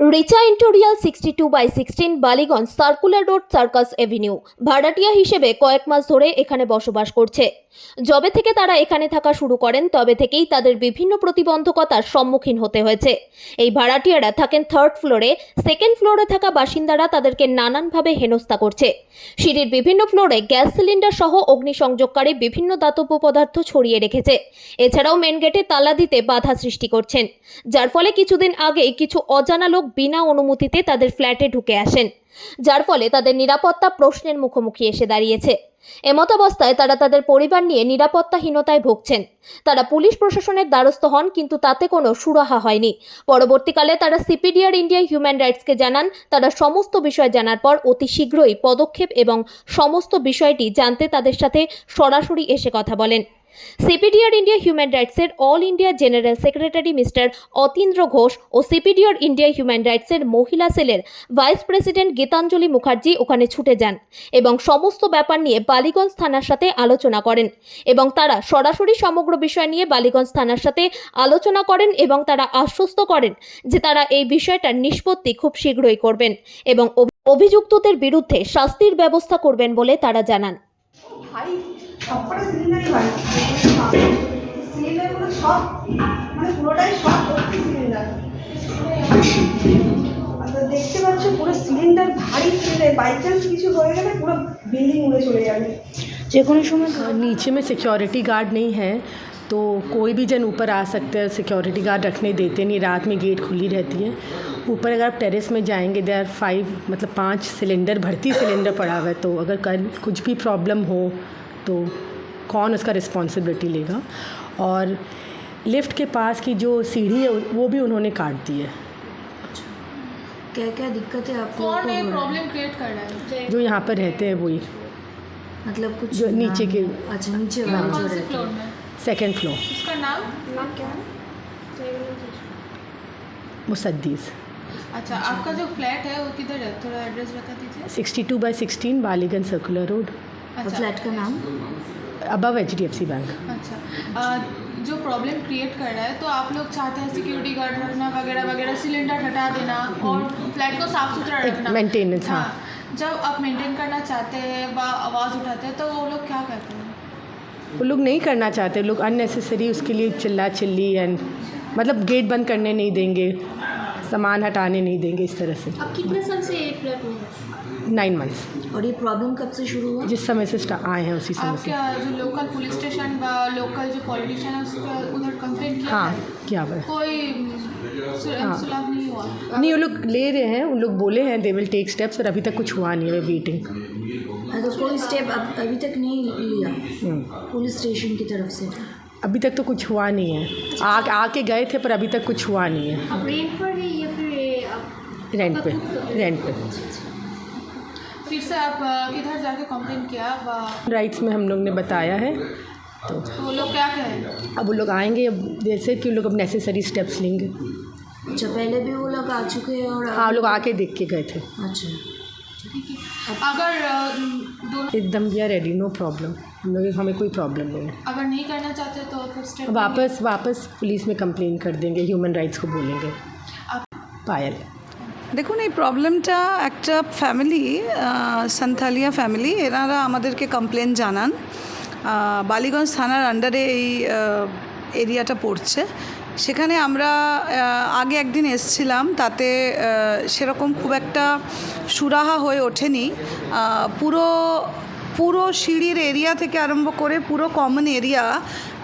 Richa ইন্টোরিয়াল sixty two by sixteen Ballygunge circular road circus avenue, ভাড়াটিয়া হিসেবে কয়েক মাস ধরে এখানে বসবাস করছে। যবে থেকে তারা এখানে থাকা শুরু করেন, তবে থেকেই তাদের বিভিন্ন প্রতিবন্ধকতার সম্মুখীন হতে হয়েছে। এই ভাড়াটিয়ারা থাকেন থার্ড ফ্লোরে সেকেন্ড ফ্লোরে থাকা বাসিন্দারা তাদেরকে নানানভাবে হেনস্থা করছে। সিঁড়ির বিভিন্ন ফ্লোরে গ্যাস সিলিন্ডার সহ অগ্নিসংযোগকারী বিভিন্ন দাতব্য পদার্থ ছড়িয়ে রেখেছে। এছাড়াও মেন গেটে তালা দিতে বাধা সৃষ্টি করছেন। যার ফলে কিছুদিন আগেই কিছু অজানা লোক বিনা অনুমতিতে তাদের ফ্ল্যাটে ঢুকে আসেন, যার ফলে তাদের নিরাপত্তা প্রশ্নের মুখোমুখি এসে দাঁড়িয়েছে। এমতাবস্থায় তারা তাদের পরিবার নিয়ে নিরাপত্তাহীনতায় ভুগছেন। তারা পুলিশ প্রশাসনের দ্বারস্থ হন, কিন্তু তাতে কোনো সুরাহা হয়নি। পরবর্তীকালে তারা সিপিডিআর ইন্ডিয়া হিউম্যান রাইটসকে জানান, তারা সমস্ত বিষয় জানার পর অতি শীঘ্রই পদক্ষেপ এবং সমস্ত বিষয়টি জানতে তাদের সাথে সরাসরি এসে কথা বলেন। CPDR India human রাইটসের all India general secretary mister Atindra Ghosh ও সিপিডিআর ইন্ডিয়া হিউম্যান রাইটসের মহিলা সেলের ভাইস প্রেসিডেন্ট গীতাঞ্জলি মুখার্জি ওখানে ছুটে যান এবং সমস্ত ব্যাপার নিয়ে বালিগঞ্জ থানার সাথে আলোচনা করেন এবং তারা সরাসরি সমগ্র বিষয় নিয়ে বালিগঞ্জ থানার সাথে আলোচনা করেন এবং তারা আশ্বস্ত করেন যে তারা এই বিষয়টার নিষ্পত্তি খুব শীঘ্রই করবেন এবং অভিযুক্তদের বিরুদ্ধে শাস্তির ব্যবস্থা করবেন বলে তারা জানান। সবকটা সিলিন্ডারই ভাই সিলিন্ডারগুলো সব মানে পুরোটাই সব ভর্তি সিলিন্ডার আচ্ছা দেখতে পাচ্ছ পুরো সিলিন্ডার ভারী সিলিন্ডার বাই চান্স কিছু হয়ে গেলে পুরো বিল্ডিং উড়ে চলে যাবে যে কোনো সময় नीचे में सिक्योरिटी गार्ड नहीं है तो कोई भी जन ऊपर आ सकते हैं सिक्योरिटी गार्ड रखने देते नहीं रात में गेट खुली रहती है ऊपर अगर आप टेरेस में जाएंगे दे आर फाइव मतलब पांच सिलेंडर भर्ती सिलेंडर पड़ा हुआ है तो अगर कल कुछ भी प्रॉब्लम हो तो कौन उसका रिस्पॉन्सिबिलिटी लेगा? और लिफ्ट के पास की जो सीढ़ी है वो भी उन्होंने काट दी है। क्या क्या दिक्कत है आपको? कौन हो? प्रॉब्लम क्रिएट कर रहा है? जो यहाँ पर रहते हैं वही। मतलब कुछ जो नीचे के- अच्छा नीचे वाले जो रहते हैं। में? सेकेंड फ्लोर उसका नाम? नाम क्या है? मुसद्दीस। अच्छा आपका जो फ्लैट है वो किधर है? थोड़ा एड्रेस बता दीजिए। Sixty two by sixteen Ballygunge circular road flat का नाम above H D F C bank अच्छा। जो प्रॉब्लम क्रिएट कर रहा है तो आप लोग चाहते हैं सिक्योरिटी गार्ड रखना वगैरह वगैरह सिलेंडर हटा देना और फ्लैट को साफ़ सुथरा एक रखना। maintenance, हाँ। जब आप मेंटेन करना चाहते हैं व आवाज़ उठाते हैं तो वो लोग क्या करते हैं? वो लोग नहीं करना चाहते लोग अननेसेसरी उसके लिए चिल्ला चिल्ली एंड मतलब गेट बंद करने नहीं देंगे सामान हटाने नहीं देंगे इस तरह से। अब कितने साल से ये फ्लैट में नाइन मंथ्स और ये प्रॉब्लम कब से शुरू हुआ? जिस समय से स्टा- आए हैं उसी समय आप से। क्या जो लोकल पुलिस स्टेशन व लोकल जो पॉलिटिशियन है उसका उधर कंप्लेंट किया हाँ है? क्या हुआ कोई हाँ। नहीं हुआ? नहीं वो लोग ले रहे हैं उन लोग बोले हैं दे विल टेक स्टेप्स और अभी तक कुछ हुआ नहीं है वेटिंग अगर कोई स्टेप अब अभी तक नहीं लिया पुलिस स्टेशन की तरफ़ से? अभी तक तो कुछ हुआ नहीं है। आ आके गए थे पर अभी तक कुछ हुआ नहीं है। रेंट पर है या फिर ये आप रेंट पे रेंट पे। फिर से आप किधर जाके कंप्लेन किया? व राइट्स में हम लोग ने बताया है तो तो वो लोग क्या कहें? अब वो लोग आएँगे अब जैसे कि वो लोग अब नेसेसरी स्टेप्स लेंगे। अच्छा पहले भी वो लोग आ चुके हैं और हाँ लोग आके देख के गए थे। अच्छा। अगर दोनों एकदम we are ready no problem हम लोग हमें कोई प्रॉब्लम नहीं है। अगर नहीं करना चाहते तो वापस वापस पुलिस में कंप्लेन कर देंगे ह्यूमन राइट्स को बोलेंगे। पायल। দেখুন, এই প্রবলেমটা একটা ফ্যামিলি সান্থালিয়া ফ্যামিলি, এনারা আমাদেরকে কমপ্লেন জানান। বালিগঞ্জ থানার আন্ডারে এই এরিয়াটা পড়ছে। সেখানে আমরা আগে একদিন এসছিলাম, তাতে সেরকম খুব একটা সুরাহা হয়ে ওঠেনি। পুরো পুরো সিঁড়ির এরিয়া থেকে আরম্ভ করে পুরো কমন এরিয়া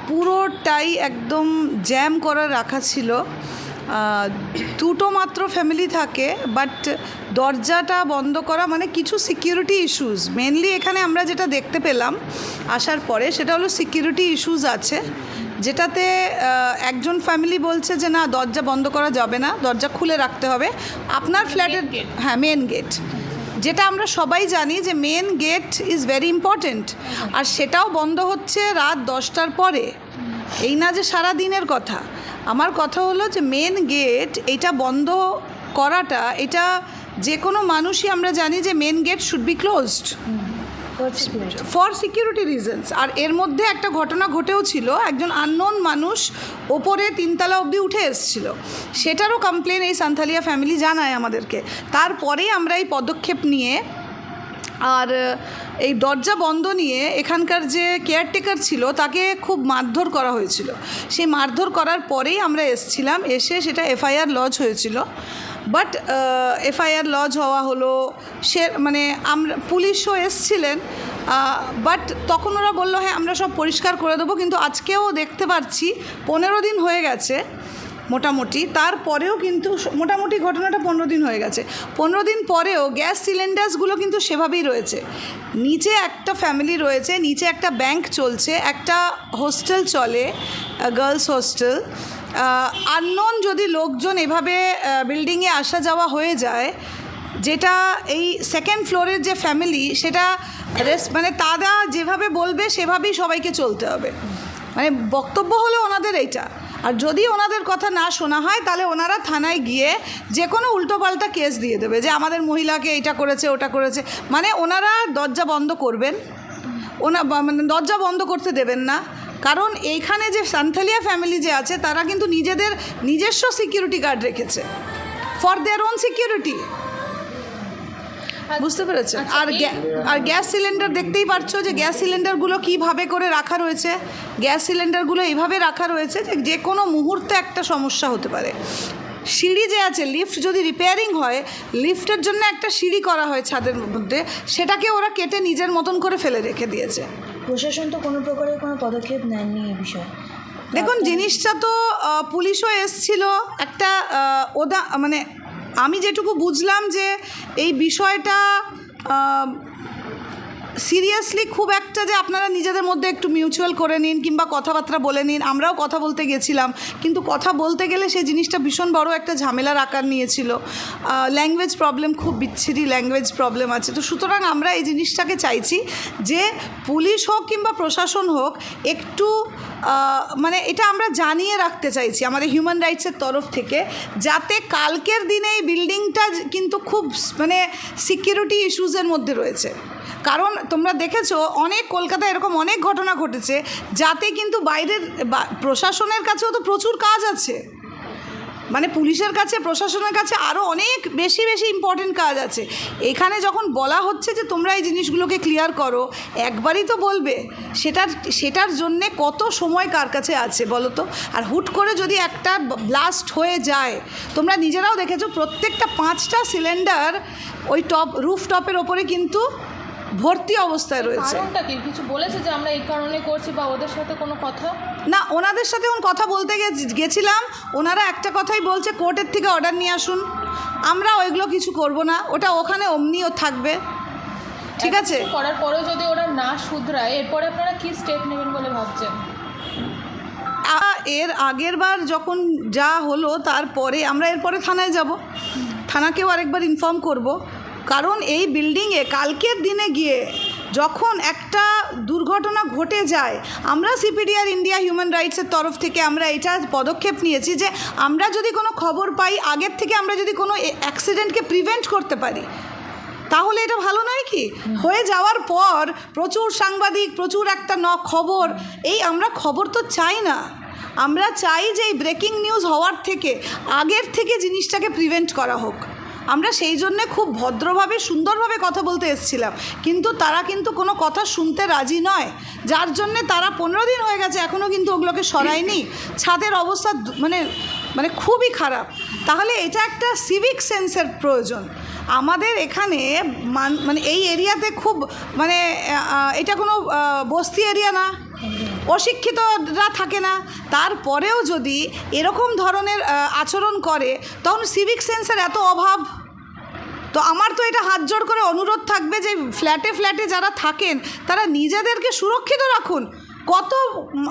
পুরোটাই একদম জ্যাম করা রাখা ছিল। দুটো মাত্র ফ্যামিলি থাকে বাট দরজাটা বন্ধ করা মানে কিছু সিকিউরিটি ইস্যুস মেনলি এখানে আমরা যেটা দেখতে পেলাম আসার পরে সেটা হলো সিকিউরিটি ইস্যুস আছে যেটাতে একজন ফ্যামিলি বলছে যে না দরজা বন্ধ করা যাবে না দরজা খুলে রাখতে হবে। আপনার ফ্ল্যাটের হ্যাঁ মেন গেট যেটা আমরা সবাই জানি যে main gate is very important আর সেটাও বন্ধ হচ্ছে রাত দশটার পরে। এই না যে সারা দিনের কথা। আমার কথা হলো যে মেন গেট এটা বন্ধ করাটা এটা যে কোনো মানুষই আমরা জানি যে main gate should be closed for security reasons আর এর মধ্যে একটা ঘটনা ঘটেও ছিল একজন আননোন মানুষ ওপরে তিনতলা অবধি উঠে এসেছিল। সেটারও কমপ্লেন এই সান্থালিয়া ফ্যামিলি জানায় আমাদেরকে। তারপরেই আমরা এই পদক্ষেপ নিয়ে আর এই দরজা বন্ধ নিয়ে এখানকার যে কেয়ারটেকার ছিল, তাকে খুব মারধর করা হয়েছিল। সেই মারধর করার পরেই আমরা এসছিলাম, এসে সেটা এফআইআর লজ হয়েছিল। বাট এফআইআর লজ হওয়া হলো, সে মানে আমরা, পুলিশও এসছিলেন বাট তখন ওরা বলল হ্যাঁ আমরা সব পরিষ্কার করে দেবো। কিন্তু আজকেও দেখতে পাচ্ছি পনেরো দিন হয়ে গেছে। মোটামুটি। তারপরেও কিন্তু মোটামুটি ঘটনাটা পনেরো দিন হয়ে গেছে। পনেরো দিন পরেও গ্যাস সিলিন্ডার্সগুলো কিন্তু সেভাবেই রয়েছে। নিচে একটা ফ্যামিলি রয়েছে, নিচে একটা ব্যাংক চলছে, একটা হোস্টেল চলে গার্লস হোস্টেল। আননোন যদি লোকজন এভাবে বিল্ডিংয়ে আসা যাওয়া হয়ে যায়, যেটা এই সেকেন্ড ফ্লোরের যে ফ্যামিলি, সেটা মানে তারা যেভাবে বলবে, সেভাবেই সবাইকে চলতে হবে। মানে বক্তব্য হলো ওনাদের এইটা। আর যদি ওনাদের কথা না শোনা হয়, তাহলে ওনারা থানায় গিয়ে যে কোনো উল্টোপাল্টা কেস দিয়ে দেবে যে আমাদের মহিলাকে এইটা করেছে, ওটা করেছে। মানে ওনারা দরজা বন্ধ করবেন। ওনা মানে দরজা বন্ধ করতে দেবেন না। কারণ এইখানে যে সান্থালিয়া ফ্যামিলি যে আছে, তারা কিন্তু নিজেদের নিজস্ব সিকিউরিটি গার্ড রেখেছে। ফর দেয়ার ওন সিকিউরিটি বুঝতে পেরেছেন? আচ্ছা, আর আর গ্যাস সিলিন্ডার দেখতেই পারছ যে গ্যাস সিলিন্ডারগুলো কীভাবে করে রাখা রয়েছে? গ্যাস সিলিন্ডারগুলো এইভাবে রাখা রয়েছে যে যে কোনো মুহূর্তে একটা সমস্যা হতে পারে। সিঁড়ি যে আছে লিফট যদি রিপেয়ারিং হয় লিফটের জন্য একটা সিঁড়ি করা হয় ছাদের মধ্যে সেটাকে ওরা কেটে নিজের মতন করে ফেলে রেখে দিয়েছে। প্রশাসন তো কোনো প্রকারের কোনো পদক্ষেপ নেননি এই বিষয়ে। দেখুন জিনিসটা তো পুলিশও এসছিল একটা ওদা মানে আমি যেটুকু বুঝলাম যে এই বিষয়টা সিরিয়াসলি খুব একটা যে আপনারা নিজেদের মধ্যে একটু মিউচুয়াল করে নিন কিংবা কথাবার্তা বলে নিন, আমরাও কথা বলতে গেছিলাম। কিন্তু কথা বলতে গেলে সেই জিনিসটা ভীষণ বড় একটা ঝামেলার আকার নিয়েছিল। ল্যাঙ্গুয়েজ প্রবলেম খুব বিচ্ছিরি ল্যাঙ্গুয়েজ প্রবলেম আছে। তো সুতরাং আমরা এই জিনিসটাকে চাইছি যে পুলিশ হোক কিংবা প্রশাসন হোক, একটু মানে এটা আমরা জানিয়ে রাখতে চাইছি আমাদের হিউম্যান রাইটসের তরফ থেকে, যাতে কালকের দিনে এই বিল্ডিংটা কিন্তু খুব মানে সিকিউরিটি ইস্যুজের মধ্যে রয়েছে। কারণ তোমরা দেখেছ, অনেক কলকাতায় এরকম অনেক ঘটনা ঘটেছে, যাতে কিন্তু বাইরের প্রশাসনের কাছেও তো প্রচুর কাজ আছে। মানে পুলিশের কাছে, প্রশাসনের কাছে আরও অনেক বেশি বেশি ইম্পর্টেন্ট কাজ আছে। এখানে যখন বলা হচ্ছে যে তোমরা এই জিনিসগুলোকে ক্লিয়ার করো, একবারই তো বলবে, সেটার সেটার জন্যে কত সময় কার কাছে আছে বলো তো? আর হুট করে যদি একটা ব্লাস্ট হয়ে যায়, তোমরা নিজেরাও দেখেছ প্রত্যেকটা পাঁচটা সিলিন্ডার ওই টপ রুফ টপের ওপরে কিন্তু ভর্তি অবস্থায় রয়েছে। কারণটা কি? কিছু বলেছে যে আমরা এই কারণে করছি বা ওদের সাথে কোনো কথা? না ওনাদের সাথে ওন কথা বলতে গেছিলাম। ওনারা একটা কথাই বলছে কোর্টের থেকে অর্ডার নিয়ে আসুন। আমরা ওইগুলো কিছু করব না। ওটা ওখানে অমনিও থাকবে। ঠিক আছে? করার পরেও যদি ওরা না শুধরায় এরপরে আপনারা কি স্টেপ নেবেন বলে ভাবছেন? এর আগের বার যখন যা হলো তারপরে আমরা এরপরে থানায় যাব। থানাকেও আরেকবার ইনফর্ম করব। কারণ এই বিল্ডিংয়ে কালকের দিনে গিয়ে যখন একটা দুর্ঘটনা ঘটে যায়, আমরা সিপিডিআর ইন্ডিয়া হিউম্যান রাইটসের তরফ থেকে আমরা এটা পদক্ষেপ নিয়েছি যে আমরা যদি কোনো খবর পাই, আগের থেকে আমরা যদি কোনো অ্যাক্সিডেন্টকে প্রিভেন্ট করতে পারি, তাহলে এটা ভালো নয় কি? হয়ে যাওয়ার পর প্রচুর সাংবাদিক, প্রচুর একটা ন খবর, এই আমরা খবর তো চাই না। আমরা চাই যে এই ব্রেকিং নিউজ হওয়ার থেকে, আগের থেকে জিনিসটাকে প্রিভেন্ট করা হোক। আমরা সেই জন্যে খুব ভদ্রভাবে, সুন্দরভাবে কথা বলতে এসেছিলাম। কিন্তু তারা কিন্তু কোনো কথা শুনতে রাজি নয়। যার জন্যে তারা পনেরো দিন হয়ে গেছে এখনও কিন্তু ওগুলোকে সরায়নি। ছাদের অবস্থা মানে মানে খুবই খারাপ। তাহলে এটা একটা সিভিক সেন্সের প্রয়োজন। আমাদের এখানে মান এই এরিয়াতে খুব মানে এটা কোনো বস্তি এরিয়া না। অশিক্ষিতরা থাকে না। তারপরেও যদি এরকম ধরনের আচরণ করে, তখন সিভিক সেন্সের এত অভাব। তো আমার তো এটা হাত জোড় করে অনুরোধ থাকবে যে ফ্ল্যাটে ফ্ল্যাটে যারা থাকেন তারা নিজেদেরকে সুরক্ষিত রাখুন। কত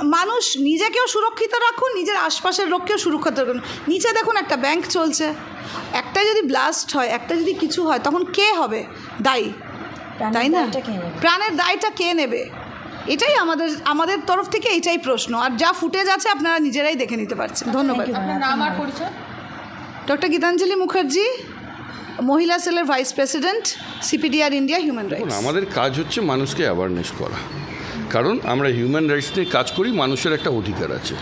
মানুষ নিজেকেও সুরক্ষিত রাখুন নিজের আশপাশের লোককেও সুরক্ষিত রাখুন। নিচে দেখুন একটা ব্যাংক চলছে। একটা যদি ব্লাস্ট হয় একটা যদি কিছু হয় তখন কে হবে? দায়ী। তাই না? প্রাণের দায়টা কে নেবে? এটাই আমাদের আমাদের তরফ থেকে এইটাই প্রশ্ন। আর যা ফুটেজ আছে আপনারা নিজেরাই দেখে নিতে পারছেন। ধন্যবাদ। আপনার নাম আর পরিচয়? ডক্টর গীতাঞ্জলি মুখার্জি। মহিলা সেলের vice president CPDR India human rights আমাদের কাজ হচ্ছে মানুষকে অ্যাওয়ারনেস করা। কারণ আমরা হিউম্যান রাইটস নিয়ে কাজ করি মানুষের একটা অধিকার আছে।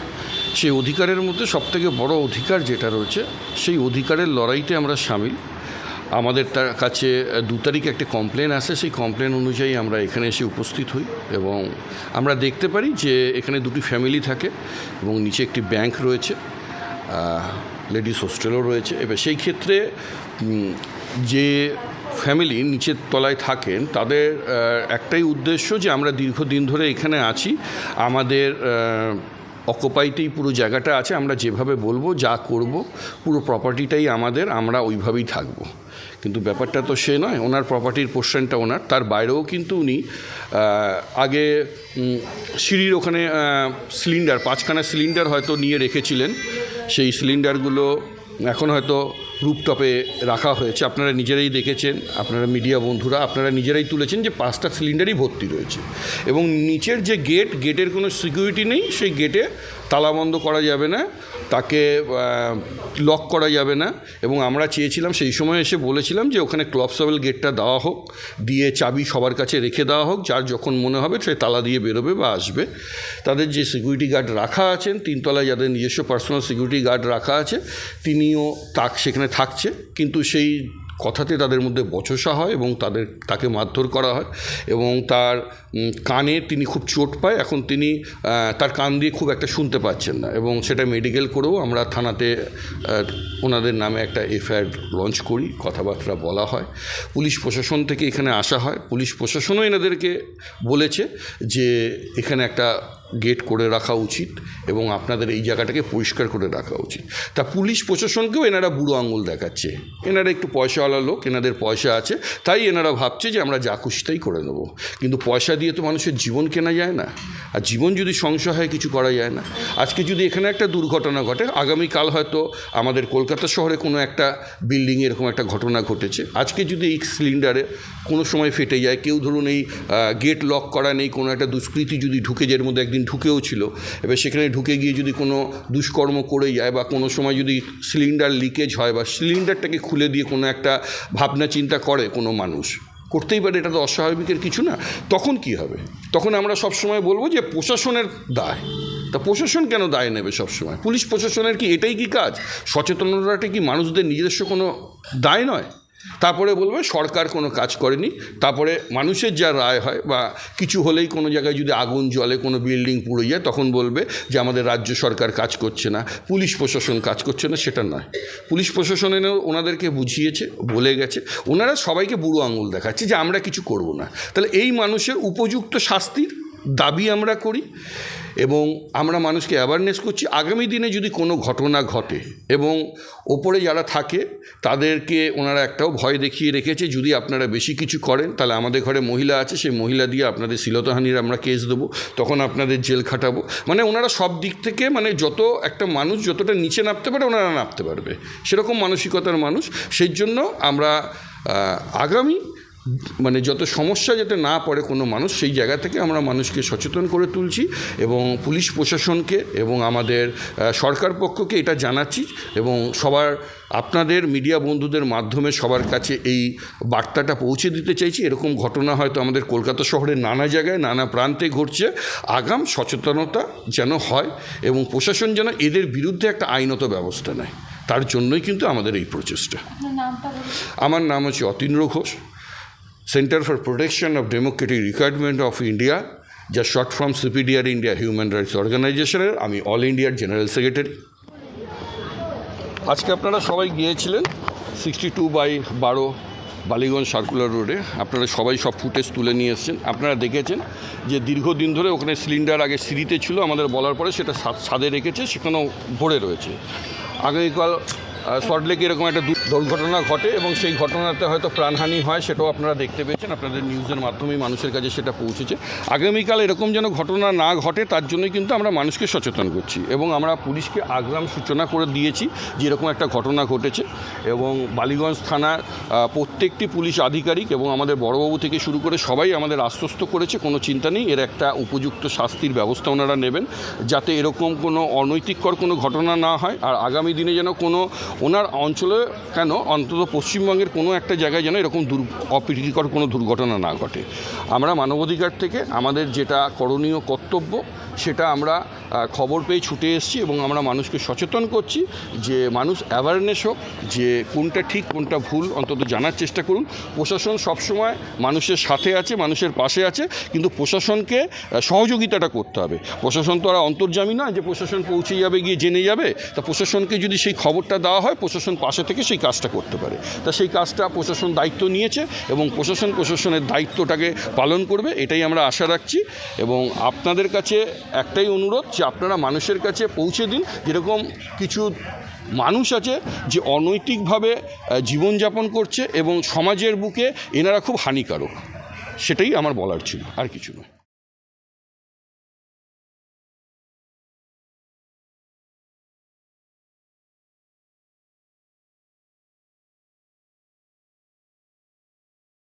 সেই অধিকারের মধ্যে সবথেকে বড় অধিকার যেটা রয়েছে সেই অধিকারের লড়াইতে আমরা সামিল। আমাদের তার কাছে দু তারিখে একটা কমপ্লেন আসে সেই কমপ্লেন অনুযায়ী আমরা এখানে এসে উপস্থিত হই এবং আমরা দেখতে পারি যে এখানে দুটি ফ্যামিলি থাকে এবং নিচে একটি ব্যাংক রয়েছে। লেডিস হোস্টেলও রয়েছে। এবার সেই ক্ষেত্রে যে ফ্যামিলি নিচের তলায় থাকেন, তাদের একটাই উদ্দেশ্য যে আমরা দীর্ঘদিন ধরে এখানে আছি। আমাদের অকুপাইতেই পুরো জায়গাটা আছে। আমরা যেভাবে বলব, যা করব, পুরো প্রপার্টিটাই আমাদের, আমরা ওইভাবেই থাকব। কিন্তু ব্যাপারটা তো সে নয়, ওনার প্রপার্টির পোর্শনটা ওনার। তার বাইরেও কিন্তু উনি আগে সিঁড়ির ওখানে সিলিন্ডার পাঁচখানা সিলিন্ডার হয়তো নিয়ে রেখেছিলেন। সেই সিলিন্ডারগুলো এখন হয়তো রুপটপে রাখা হয়েছে। আপনারা নিজেরাই দেখেছেন, আপনারা মিডিয়া বন্ধুরা, আপনারা নিজেরাই তুলেছেন যে পাঁচটা সিলিন্ডারই ভর্তি রয়েছে। এবং নিচের যে গেট গেটের কোনো সিকিউরিটি নেই, সেই গেটে তালাবন্ধ করা যাবে না, তাকে লক করা যাবে না। এবং আমরা চেয়েছিলাম, সেই সময় এসে বলেছিলাম যে ওখানে ক্লবসাবেল গেটটা দেওয়া হোক, দিয়ে চাবি সবার কাছে রেখে দেওয়া হোক, যার যখন মনে হবে সে তালা দিয়ে বেরোবে বা আসবে। তাদের যে সিকিউরিটি গার্ড রাখা আছেন, তিনতলায় যাদের নিজস্ব পার্সোনাল সিকিউরিটি গার্ড রাখা আছে, তিনিও তাক সেখানে থাকছে। কিন্তু সেই কথাতে তাদের মধ্যে বচসা হয় এবং তাদের, তাকে মারধর করা হয় এবং তার কানে তিনি খুব চোট পায়। এখন তিনি তার কান দিয়ে খুব একটা শুনতে পাচ্ছেন না এবং সেটা মেডিকেল করেও আমরা থানাতে ওনাদের নামে একটা এফআইআর লঞ্চ করি। কথাবার্তা বলা হয়। পুলিশ প্রশাসন থেকে এখানে আসা হয়। পুলিশ প্রশাসনও এনাদেরকে বলেছে যে এখানে একটা গেট করে রাখা উচিত এবং আপনাদের এই জায়গাটাকে পরিষ্কার করে রাখা উচিত। তা পুলিশ প্রশাসনকেও এনারা বুড়ো আঙুল দেখাচ্ছে। এনারা একটু পয়সাওয়ালা লোক, এনাদের পয়সা আছে, তাই এনারা ভাবছে যে আমরা যা খুশি তাই করে নেব। কিন্তু পয়সা দিয়ে তো মানুষের জীবন কেনা যায় না। আর জীবন যদি সংশয় হয় কিছু করা যায় না। আজকে যদি এখানে একটা দুর্ঘটনা ঘটে, আগামীকাল হয়তো আমাদের কলকাতা শহরে কোনো একটা বিল্ডিংয়ে এরকম একটা ঘটনা ঘটেছে। আজকে যদি এই সিলিন্ডারে কোনো সময় ফেটে যায়, কেউ ধরুন এই গেট লক করা নেই, কোনো একটা দুষ্কৃতি যদি ঢুকে যে এর মধ্যে একদিন ঢুকেও ছিল। এবার সেখানে ঢুকে গিয়ে যদি কোনো দুষ্কর্ম করে যায় বা কোনো সময় যদি সিলিন্ডার লিকেজ হয় বা সিলিন্ডারটাকে খুলে দিয়ে কোনো একটা ভাবনা চিন্তা করে কোনো মানুষ, করতেই পারে, এটা তো অস্বাভাবিকের কিছু না। তখন কি হবে? তখন আমরা সবসময় বলব যে প্রশাসনের দায়। তা প্রশাসন কেন দায় নেবে সবসময় পুলিশ প্রশাসনের কি এটাই কি কাজ? সচেতনতাটা কি মানুষদের নিজস্ব কোনো দায় নয়? তারপরে বলবে সরকার কোনো কাজ করেনি। তারপরে মানুষের যা রায় হয় বা কিছু হলেই কোনো জায়গায় যদি আগুন জ্বলে, কোনো বিল্ডিং পুড়ে যায়, তখন বলবে যে আমাদের রাজ্য সরকার কাজ করছে না, পুলিশ প্রশাসন কাজ করছে না, সেটা নয়। পুলিশ প্রশাসন এনেও ওনাদেরকে বুঝিয়েছে, বলে গেছে। ওনারা সবাইকে বুড়ো আঙুল দেখাচ্ছে যে আমরা কিছু করব না। তাহলে এই মানুষের উপযুক্ত শাস্তির দাবি আমরা করি এবং আমরা মানুষকে অ্যাওয়ারনেস করছি। আগামী দিনে যদি কোনো ঘটনা ঘটে এবং ওপরে যারা থাকে, তাদেরকে ওনারা একটাও ভয় দেখিয়ে রেখেছে, যদি আপনারা বেশি কিছু করেন, তাহলে আমাদের ঘরে মহিলা আছে, সেই মহিলা দিয়ে আপনাদের শ্লীলতাহানির আমরা কেস দেবো, তখন আপনাদের জেল খাটাবো। মানে ওনারা সব দিক থেকে মানে যত একটা মানুষ যতটা নিচে নামতে পারে, ওনারা নামতে পারবে। সেরকম মানসিকতার মানুষ। সেই জন্য আমরা আগামী মানে যত সমস্যা যাতে না পড়ে কোনো মানুষ সেই জায়গা থেকে আমরা মানুষকে সচেতন করে তুলছি এবং পুলিশ প্রশাসনকে এবং আমাদের সরকার পক্ষকে এটা জানাচ্ছি এবং সবার আপনাদের মিডিয়া বন্ধুদের মাধ্যমে সবার কাছে এই বার্তাটা পৌঁছে দিতে চাইছি। এরকম ঘটনা হয়তো আমাদের কলকাতা শহরের নানা জায়গায় নানা প্রান্তে ঘটছে। আগাম সচেতনতা যেন হয় এবং প্রশাসন যেন এদের বিরুদ্ধে একটা আইনত ব্যবস্থা নেয়। তার জন্যই কিন্তু আমাদের এই প্রচেষ্টা। আমার নাম হচ্ছে Atindra Ghosh. Centre for protection of democratic requirement of India যা short form CPDR India human rights অর্গানাইজেশনের আমি অল ইন্ডিয়ার জেনারেল সেক্রেটারি আজকে আপনারা সবাই গিয়েছিলেন সিক্সটি টু বাই বারো বালিগঞ্জ সার্কুলার রোডে আপনারা সবাই সব ফুটেজ তুলে নিয়ে এসেছেন। আপনারা দেখেছেন যে দীর্ঘদিন ধরে ওখানে সিলিন্ডার আগে সিঁড়িতে ছিল, আমাদের বলার পরে সেটা ছাদে রেখেছে, সেখানেও ভরে রয়েছে। আগামীকাল সল্টলেকে এরকম একটা দুর্ঘটনা ঘটে এবং সেই ঘটনাতে হয়তো প্রাণহানি হয় সেটাও আপনারা দেখতে পেয়েছেন। আপনাদের নিউজের মাধ্যমেই মানুষের কাছে সেটা পৌঁছেছে। আগামীকাল এরকম যেন ঘটনা না ঘটে, তার জন্যই কিন্তু আমরা মানুষকে সচেতন করছি এবং আমরা পুলিশকে আগ্রাম সূচনা করে দিয়েছি যে এরকম একটা ঘটনা ঘটেছে এবং বালিগঞ্জ থানার প্রত্যেকটি পুলিশ আধিকারিক এবং আমাদের বড়বাবু থেকে শুরু করে সবাই আমাদের আশ্বস্ত করেছে, কোনো চিন্তা নেই। এর একটা উপযুক্ত শাস্তির ব্যবস্থা ওনারা নেবেন যাতে এরকম কোনো অনৈতিককর কোনো ঘটনা না হয়। আর আগামী দিনে যেন কোনো ওনার অঞ্চলে কেন? অন্তত পশ্চিমবঙ্গের কোনো একটা জায়গায় যেন এরকম দুর, অপ্রীতিকর কোনো দুর্ঘটনা না ঘটে। আমরা মানবাধিকার থেকে আমাদের যেটা করণীয় কর্তব্য সেটা আমরা খবর পেয়ে ছুটে এসেছি এবং আমরা মানুষকে সচেতন করছি যে মানুষ অ্যাওয়ারনেস হোক, যে কোনটা ঠিক, কোনটা ভুল অন্তত জানার চেষ্টা করুন। প্রশাসন সবসময় মানুষের সাথে আছে, মানুষের পাশে আছে, কিন্তু প্রশাসনকে সহযোগিতাটা করতে হবে। প্রশাসন তো আর অন্তর্জামী নয় যে প্রশাসন পৌঁছে যাবে, গিয়ে জেনে যাবে। তা প্রশাসনকে যদি সেই খবরটা দেওয়া হয়, প্রশাসন পাশে থেকে সেই কাজটা করতে পারে। তা সেই কাজটা প্রশাসন দায়িত্ব নিয়েছে এবং প্রশাসন প্রশাসনের দায়িত্বটাকে পালন করবে, এটাই আমরা আশা রাখছি। এবং আপনাদের কাছে একটাই অনুরোধ যে আপনারা মানুষের কাছে পৌঁছে দিন। যেরকম কিছু মানুষ আছে যে অনৈতিকভাবে জীবনযাপন করছে এবং সমাজের বুকে এনারা খুব হানিকারক। সেটাই আমার বলার ছিল, আর কিছু নয়।